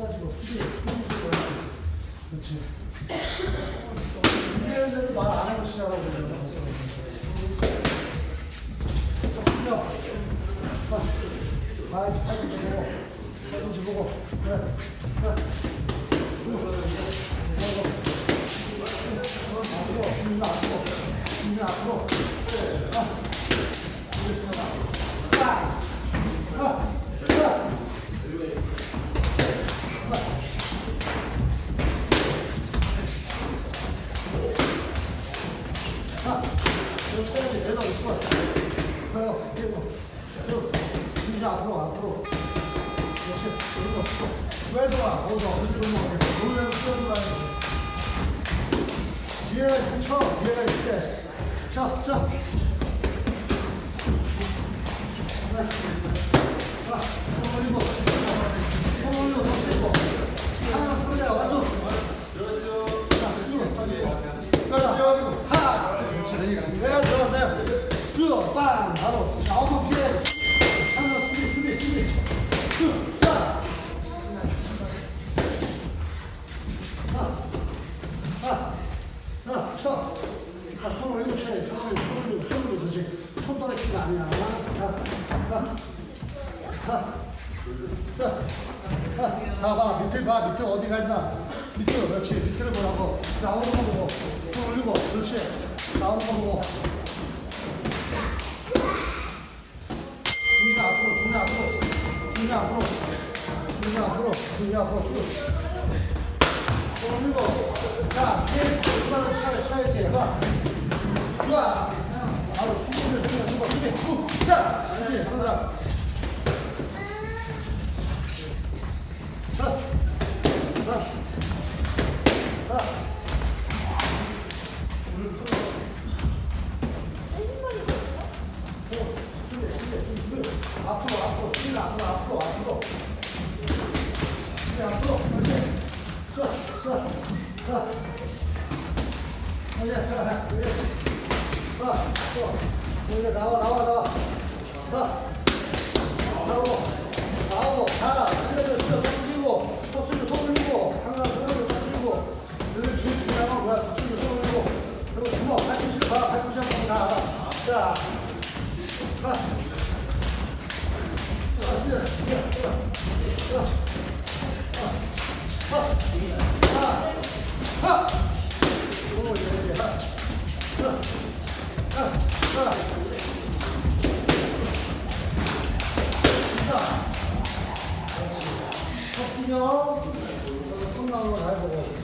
가지고 수비, 수비 수비. 그렇지. 이래는데도 말 안 하고 시작하고 그러는 거 수비야. 아, 이제 팔꿈치 보고, 팔꿈치 보고. 그래, 그래. 앞으로, 힘 앞으로, 힘 앞으로. 아. 아, 아. 이거 쳐야지. 내가 있어. 가요. 그리고, 쭉. 진짜 앞으로, 앞으로. 그렇지. 그리고, 왜 좋아? 어디서, 어디로 뭐, 놀래서 뛰어들어야지. 뒤에가 있으면 쳐. 뒤에가 있을 때. 쳐, 쳐. 네. 자, 손 올리고. 손 올리고, 더 세고. 하나 풀려. 완전. 자, 수, 다시. 가자. 하! 내가 들어가세요. 수, 빵, 바로. 자, 어머, 피해. 하나, 수비, 수비, 수비. 수, 자. 하, 하, 하, 쳐. 자, 손 올리고 쳐야지. 손 올리고, 손 올리고, 손 올리고, 그렇지. 손 떨어지는 거 아니야. 자, 하, 하. 자, 하. 자, 봐. 밑에 봐. 밑에 어디 가있나. 밑에, 그렇지. 밑에를 보라고. 나오는 거 보고. 손 올리고, 그렇지. 나오는 거 보고. 중심. 수비, 수비, 수비, 수비. 앞으로, 앞으로, 수비 앞으로, 앞으로, 앞으로. 수비 앞으로, 그렇지. 쏴, 쏴, 쏴. 그래, 그래, 그래. 쏴, 쏴. 그래, 나와, 나와, 나와. 쏴. 나오고, 나오고, 가. 그래, 또 숙이고, 또 숙이고, 손 올리고, 항상 손 올리고, 또 숙이고. 여기 주, 주장은 뭐야? 또 숙이고, 손 올리고. 그리고 주먹, 팔꿈치를 봐, 팔꿈치 한번 다 알아. 자, 가. 섰으면 손 나오는 거잘 보고